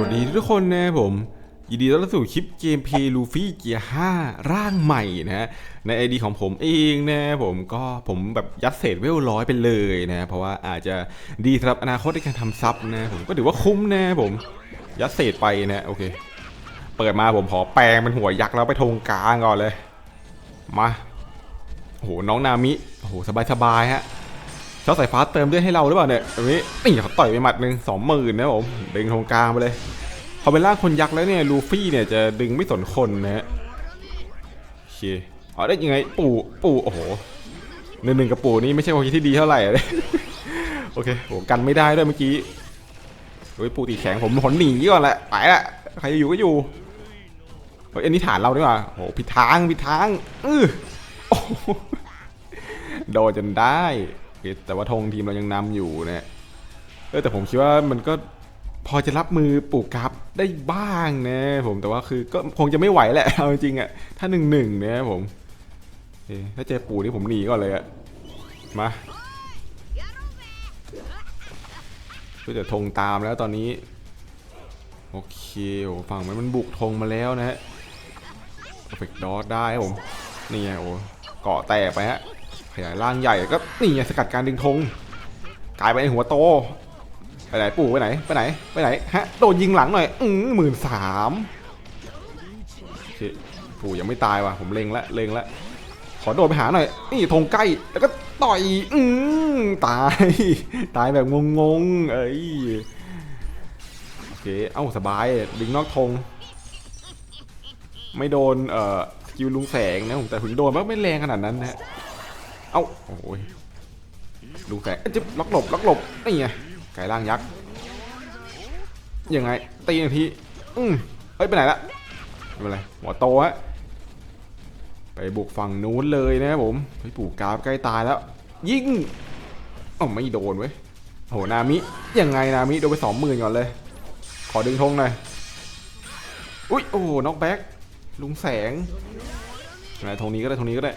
วัสดีทุกคนนะผม ยินดีต้อนรับสู่คลิปเกมเพย์ลูฟี่เกียร์5ร่างใหม่นะฮะในไอดีของผมเองนะผมก็ผมแบบยัดเศษเวลร้อยไปเลยนะ เพราะว่าอาจจะดีสำหรับอนาคตในการทำซับนะผมก็ถือว่าคุ้มนะผมยัดเศษไปนะโอเค เปิดมาผมขอแปลงเป็นหัวยักษ์แล้วไปทงกลางก่อนเลย มาโอ้โหน้องนามิโอ้โหสบายสบายฮะ ช็อตสายฟ้าเติมด้วยให้เราหรือเปล่าเนี่ยตรงนี้นี่เขาต่อยไปหมัดหนึ่งสองหมื่นนะผมดึงตรงกลางไปเลยพอเป็นร่างคนยักษ์แล้วเนี่ยลูฟี่เนี่ยจะดึงไม่สนคนนะฮะโอเคเอาได้ยังไงปู่ปู่โอ้โหหนึ่งหนึ่งกับปู่นี่ไม่ใช่ความคิดที่ดีเท่าไหร่เลยโอเคโหกันไม่ได้ด้วยเมื่อกี้โอ้ยปู่ตีแข็งผมหนหนีก่อนแหละไปละใครจะอยู่ก็อยู่เฮ้ยอันนี้ฐานเราดีกว่าโหผิดทางผิดทางอือโอ้โดนจนได้ แต่ว่าธงทีมเรายังนำอยู่เนะเออแต่ผมคิดว่ามันก็พอจะรับมือปลูกกราฟได้บ้างนะผมแต่ว่าคือก็คงจะไม่ไหวแหละเอาจริงๆอะถ้าหนึ่งหนึ่งเนี่ยผมถ้าเจอปู่นี่ผมหนีก่อนเลยอะมาเพื่อจะธงตามแล้วตอนนี้ โอเคโอ้ฝั่งมันมันบุกธงมาแล้วนะฮะ perfect dot ได้ผมนี่ไงโอ้เกาะแตกไปฮะ ขยายร่างใหญ่ก็นี่ไงสกัดการดึงธงกลายไปในหัวโตไปไหนปู่ไปไหนไปไหนไปไหนฮะโดนยิงหลังหน่อยอืมหมื่นสามปู่ยังไม่ตายว่ะผมเล็งละเล็งละขอโดดไปหาหน่อยนี่ธงใกล้แล้วก็ต่อยอืมตายตายแบบงงๆเอ้ยโอเคเอ้าสบายดึงนอกธงไม่โดนเอ่อสกิลลุงแสงนะผมแต่ถึงโดนมันไม่แรงขนาดนั้นนะฮะ เอ้าโอ้ยลุงแสงเอ้ยจะล็อกหลบล็อกหลบนี่ไงไก่ล่างยักษ์ยังไงตีหนึ่งทีอืมเฮ้ยไปไหนละไม่เป็นไรหัวโตฮะไปบุกฝั่งนู้นเลยนะครับผมเฮ้ยปู่กราฟใกล้ตายแล้ว ยิงอ๋อไม่โดนเว้ยโหนามิยังไงนามิโดนไปสองหมื่นก่อนเลย ขอดึงธงหน่อยอุ้ยโอ้น็อกแบ็กลุงแสงอะไรธงนี้ก็ได้ธงนี้ก็ได้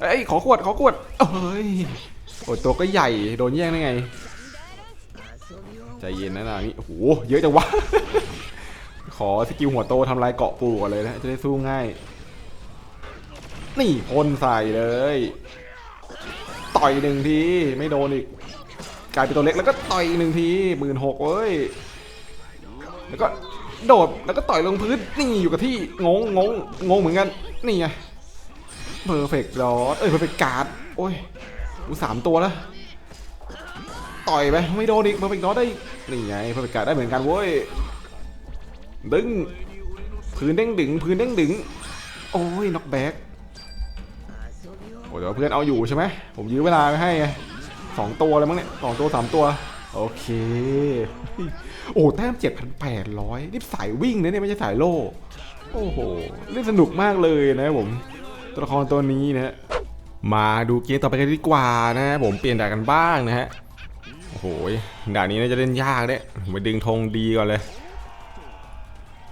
เอ้ยขอขวดขอขวดเอ้ยโอ้ยตัวก็ใหญ่โดนแย่งได้ไงใจเย็นนะนานี่โอ้โหเยอะจังวะ ขอสกิลหัวโตทำลายเกาะปูก่อนเลยนะจะได้สู้ง่าย นี่พ่นใส่เลย ต่อยหนึ่งทีไม่โดนอีกกลายเป็นตัวเล็กแล้วก็ต่อยอีกหนึ่งทีหมื่นหกเว้ยแล้วก็โดดแล้วก็ต่อยลงพื้นนี่อยู่กับที่งงงงงงเหมือนกัน นี่ไง เพอร์เฟกต์ดอทเอ้ยเพอร์เฟกต์การ์ดโอ้ยกูสามตัวแล้วต่อยไปไม่โดนอีกเพอร์เฟกต์ดอทได้นี่ไงเพอร์เฟกต์การ์ดได้เหมือนกันเว้ยดึงพื้นเด้งดึงพื้นเด้งดึงโอ้ยน็อกแบ็กโอ้ยแต่ว่าเพื่อนเอาอยู่ใช่ไหมผมยื้อเวลาไปให้สองตัวเลยมั้งเนี่ยสองตัวสามตัวโอเคโอ้แต้มเจ็ดพันแปดร้อยนี่สายวิ่งนะเนี่ยไม่ใช่สายโล่โอ้โหเล่นสนุกมากเลยนะผม ตัวละครตัวนี้นะฮะมาดูเกมต่อไปกันดีกว่านะฮะผมเปลี่ยนด่านกันบ้างนะฮะโอ้โหด่านนี้น่าจะเล่นยากเนี่ยมไปดึงธงดีก่อนเลย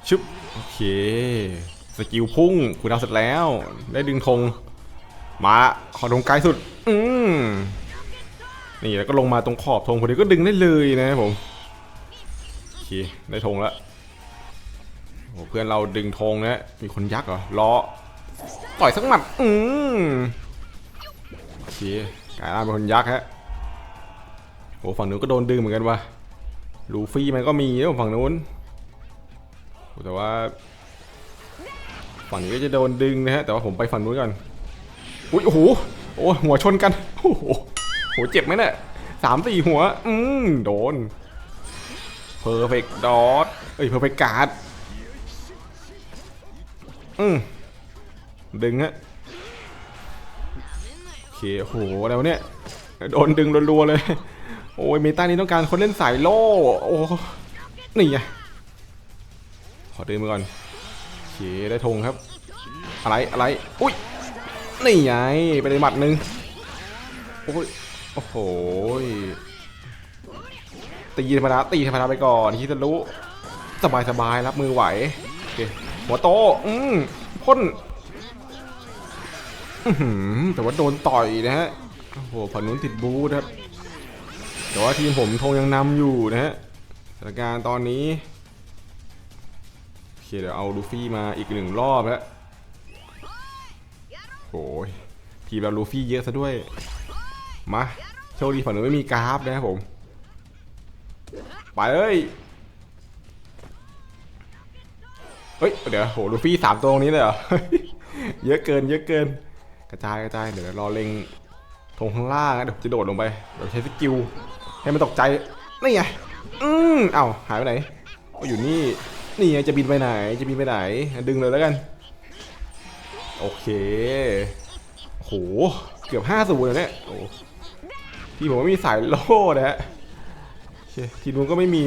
ชุบโอเคสกิลพุ่งคุณดาวเสร็จแล้ว ได้ดึงธงมาขอธงไกลสุด อืมนี่แล้วก็ลงมาตรงขอบธงพอดีก็ดึงได้เลยนะผมโอเคได้ธงแล้วโอ้เพื่อนเราดึงธงนะมีคนยักษ์เหรอล้อ ต่อยสักหมัด อืมโอเคกลายร่างเป็นคนยักษ์ฮะโอ้ฝั่งนู้นก็โดนดึงเหมือนกันวะลูฟี่มันก็มีเนะฝั่งนู้นแต่ว่า ฝั่งนี้ก็จะโดนดึงนะฮะ แต่ว่าผมไปฝั่งนู้นก่อน อุ้ยโอ้โห โอ้หัวชนกัน โอ้โหโหเจ็บไหมเนี่ยสามสี่หัว อืมโดนเพอร์เฟกต์ดอทเอ้ยเพอร์เฟกต์การ์ดอืม ดึงฮะโอเคโอ้โหอะไรวะเนี่ยโดนดึงรัวๆเลย โอ้ยเมตานี้ต้องการคนเล่นสายโล่โอ้นี่ไงขอดึงมาก่อนโอเคได้ธงครับ อะไรอะไรอุ้ยนี่ไงไปในหมัดหนึ่งโอ้ยโอ้โหตีธรรมดาตีธรรมดาไปก่อนที่จะรู้สบายสบายรับมือไหวโอเคหัวโตอืมพ่น แต่ว่าโดนต่อยนะฮะ โอ้โหฝั่งนู้นติดบูทครับ แต่ว่าทีมผมธงยังนำอยู่นะฮะสถานการณ์ตอนนี้โอเคเดี๋ยวเอาลูฟี่มาอีกหนึ่งรอบแล้วโอ้ยทีมเราลูฟี่เยอะซะด้วย มาโชคดีฝั่งนู้นไม่มีกราฟนะครับผม ไปเอ้ยเฮ้ย เดี๋ยวโหลูฟี่สามตัวตรงนี้เลยเหรอ เยอะเกิน เยอะเกิน กระจายกระจายเดี๋ยวรอเล็งธงข้างล่างเดี๋ยวจะโดดลงไปเดี๋ยวใช้สกิลให้มันตกใจนี่ไงอืมเอ้าหายไปไหนอาอยู่นี่นี่ไงจะบินไปไหนจะบินไปไหน ดึงเลยแล้วกัน โอเคโหเกือบห้าสูเลยเนี่ยโอ้ที่ผมไม่มีสายโล่นะฮะทีนู้นก็ไม่มี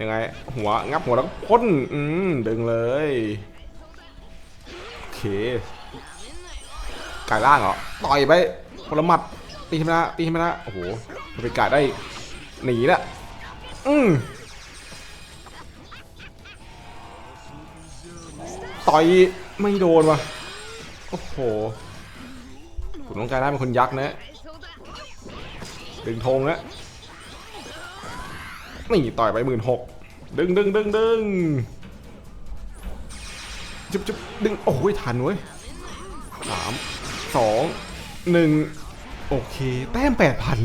ยังไง หัวงับหัวแล้วก็พ่นอืมดึงเลยโอเค กายล่างเหรอ ต่อยไปพลมัดตีธรรมดาตีธรรมดาโอ้โหมันไปกายได้หนีละอืมต่อยไม่โดนวะโอ้โหผมต้องการได้เป็นคนยักษ์นะดึงธงนะนี่ต่อยไปหมื่นหกดึงดึงดึงดึงจุบจุบดึงโอ้ยทันเว้ย สองหนึ่งโอเค แต้มแปดพัน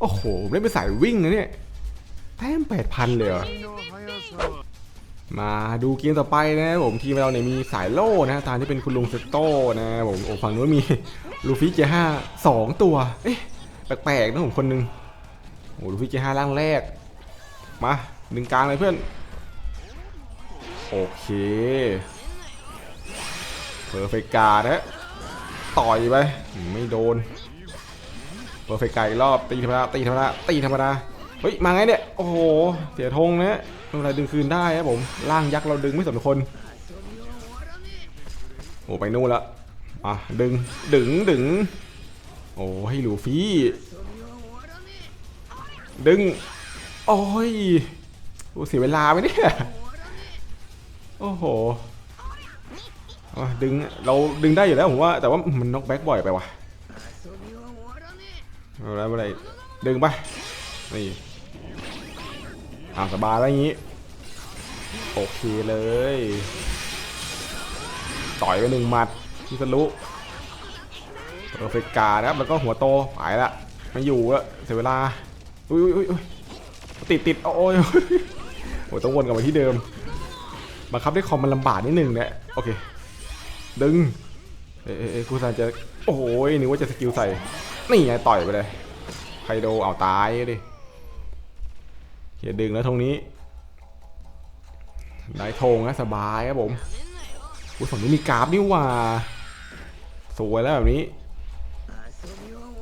โอ้โหผมได้ไปสายวิ่งนะเนี่ย แต้มแปดพันเลยเหรอมาดูเกมต่อไปนะผมทีมเราเนี่ยมีสายโล่นะตามที่เป็นคุณลุงเซตโต้นะผมโอ้ฝั่งนู้นมีลูฟี่เจห้าสองตัว เอ๊ะแปลกๆนะผมคนหนึงโอ้ลูฟี่เจห้าร่างแรก มาดึงกลางเลยเพื่อน โอเคเพอร์เฟกานะ ต่อยไปไม่โดนเพอร์เฟกาอีกรอบตีธรรมดาตีธรรมดาตีธรรมดาเฮ้ยมาไงเนี่ยโอ้โหเสียธงนะไม่เป็นไรดึงคืนได้ครับผมร่างยักษ์เราดึงไม่สนคนโอ้ไปนู่นละอะดึงดึงดึงโอ้ให้ลูฟี่ดึงโอ้ยโอ้เสียเวลาไหมเนี่ยโอ้โห ดึงเราดึงได้อยู่แล้วผมว่าแต่ว่ามันน็อกแบ็กบ่อยไปว่ะอาแล้วอะไรดึงไปนี่อ่าสบายแล้วอย่างนี้โอเคเลย ต่อยไปหนึ่งหมัดที่ทะลุเพอร์เฟกานะครับแล้วก็หัวโตไปละไม่อยู่ล้วเสียเวลาอุ้ยอุ้ยอุ้ยติดติดโอ้ยโอ้ยต้องวนกลับมาที่เดิมบังคับด้วยคอมมันลำบากนิดนึงเนี่ยโอเค ดึง เอะเอะครูซันจะ โอ้ยนึกว่าจะสกิลใส่ นี่ไงต่อยไปเลยไคโดเอาตายดิเขียดึงแล้วตรงนี้ได้ธงนะสบายครับผมอุ้ยฝั่งนี้มีกราฟนี่ว่า สวยแล้วแบบนี้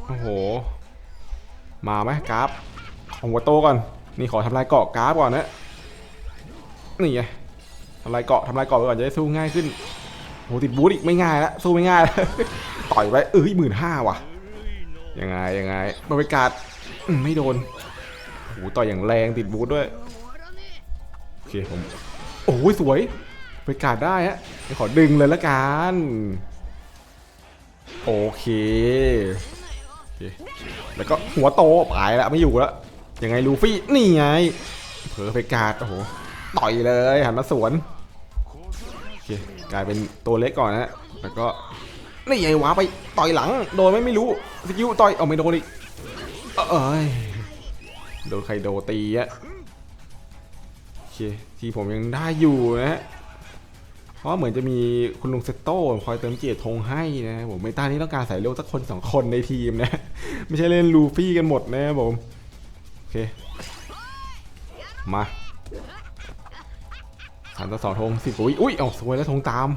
โอ้โห มาไหมกราฟของหัวโตก่อน นี่ขอทำลายเกาะกราฟก่อนนะ นี่ไงทำลายเกาะทำลายเกาะไปก่อนจะได้สู้ง่ายขึ้น โหติดบูทอีกไม่ง่ายแล้วสู้ไม่ง่ายล้วต่อยไปเอ้ยหมื่นห้าว่ะยังไงยังไงบริการอืมไม่โดนโหต่อยอย่างแรงติดบูทด้วยโอเคผมโอ้ยสวยบริการได้ฮะขอดึงเลยละกันโอเคแล้วก็หัวโตไปแล้วไม่อยู่แล้วยังไงลูฟี่นี่ไงเพอร์เฟกาดโอ้โหต่อยเลยหันมาสวนโอเค กลายเป็นตัวเล็กก่อนนะ แล้วก็นี่ไงวะไปต่อยหลัง โดนไหมไม่รู้สกิลต่อยเอาไม่โดนอีกเอ้ยโดนใครโดนตีอะโอเคที่ผมยังได้อยู่นะฮะเพราะเหมือนจะมีคุณลุงเซตโต้คอยเติมเกียรติธงให้นะผมไม่ต้านี่ต้องการใส่เร็วสักคนสองคนในทีมนะ ไม่ใช่เล่นลูฟี่กันหมดนะครับผม โอเค มา สามต่อสองธงสิบอุ้ยอุ้ยเอาสวยแล้วธงตาม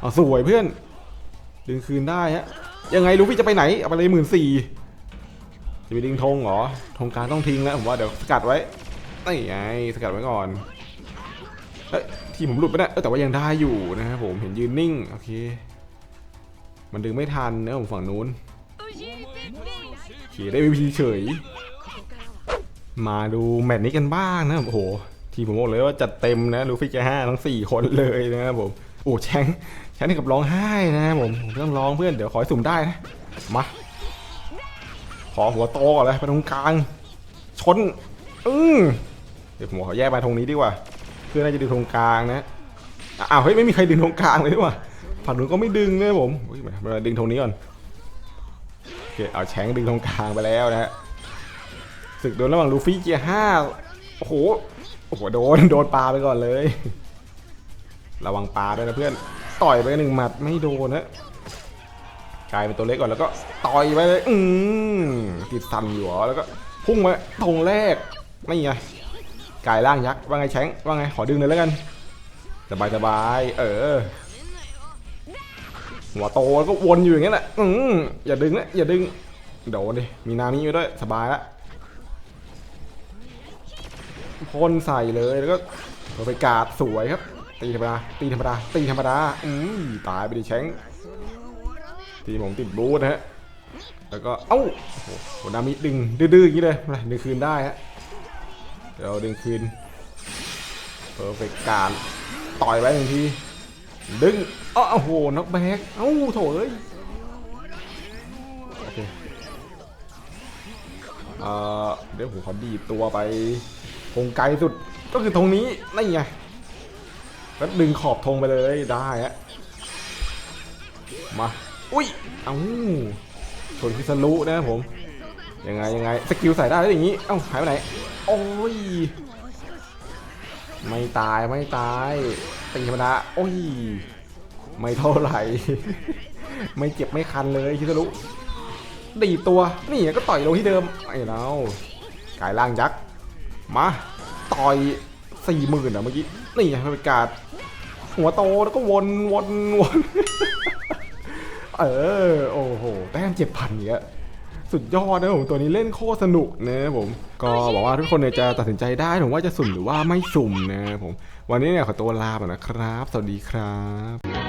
เอาสวยเพื่อน ดึงคืนได้ฮะ ยังไงลูฟี่จะไปไหน เอาไปเลยหมื่นสี่จะมีดึงธงเหรอธงกลารต้องทิ้งแล้วผมว่าเดี๋ยวสกัดไว้นี่ไงสกัดไว้ก่อนเอ้ยที่ผมหลุดไปนะเออแต่ว่ายังได้อยู่นะครับผมเห็นยืนนิ่งโอเค มันดึงไม่ทันนะผมฝั่งนู้นขี่ได้ไม่พีเฉย มาดูแมตช์นี้กันบ้างนะโอ้โห ทีมผมบอกเลยว่าจัดเต็มนะลูฟี่แกห้าทั้ง4คนเลยนะครับผมโอ้แชงแชงนี่กับร้องไห้นะครับผมผมต้องร้องเพื่อนเดี๋ยวขอให้สุ่มได้นะมาขอหัวโตก่อนเลยไปตรงกลางชนอืมเดี๋ยวผมขอแยกมาตรงนี้ดีกว่า เพื่อนน่าจะดึงตรงกลางนะอ้าวเฮ้ยไม่มีใครดึงตรงกลางเลยดีกว่าฝั่งนู้นก็ไม่ดึงเลยผมมามาดึงตรงนี้ก่อนโอเคเอาแชงดึงตรงกลางไปแล้วนะฮะศึกโดนระหว่างลูฟี่เกียร์ห้าโอ้โห โอ้โหโดนโดนปลาไปก่อนเลย ระวังปลาด้วยนะเพื่อนต่อยไปหนึ่งหมัดไม่โดนนะกลายเป็นตัวเล็กก่อนแล้วก็ต่อยไปเลยอืมติดสันอยู่แล้วก็พุ่งมาตรงแรกไม่ไงกายร่างยักษ์ว่าไงแชงว่าไงขอดึงเลยแล้วกันสบายสบายเออหัวโตแล้วก็วนอยู่อย่างนี้แหละอืมอย่าดึงนะอย่าดึงโดนดิมีนามิอยู่ด้วยสบายละ พ่นใส่เลยแล้วก็เอาไปกาดสวยครับ ตีธรรมดาตีธรรมดาตีธรรมดาอืมตายไปดิแชงค์ทีผมติดบูทนะฮะแล้วก็เอ้าโอ้โหนามิดึงดื้อๆอย่างนี้เลยมาดึงคืนได้ฮะเดี๋ยวดึงคืนเพอร์เฟกการต่อยไว้หนึ่งทีดึงอ้าวโอ้โหน็อกแบกเอ้าโถเอ้ยโอเคเอ่อเดี๋ยวผมขอดีดตัวไป ธงไกลสุดก็คือธงนี้นี่ไงแล้วดึงขอบธงไปเลยได้ฮะมาอุ้ยเอ้าชนพิษณุนะครับผมยังไงยังไงสกิลใส่ได้แล้วอย่างนี้เอ้าหายไปไหนโอ้ยไม่ตายไม่ตายตีธรรมดาโอ้ยไม่เท่าไหร่ไม่เจ็บไม่คันเลยคิสรุดีตัวนี่ก็ต่อยลงที่เดิมไอ้เรากายล่างยักษ์ มาต่อยสี่หมื่นอะเมื่อกี้ นี่ไงบรรยากาศหัวโตแล้วก็วนวนวนเออ โอ้โห แต้มเจ็บพันเนี้ยสุดยอดนะผมตัวนี้เล่นโคตรสนุกนะผม ก็หวังว่าทุกคนเนี่ยจะตัดสินใจได้ผมว่าจะสุ่มหรือว่าไม่สุ่มนะผม วันนี้เนี่ยขอตัวลาไปนะครับ สวัสดีครับ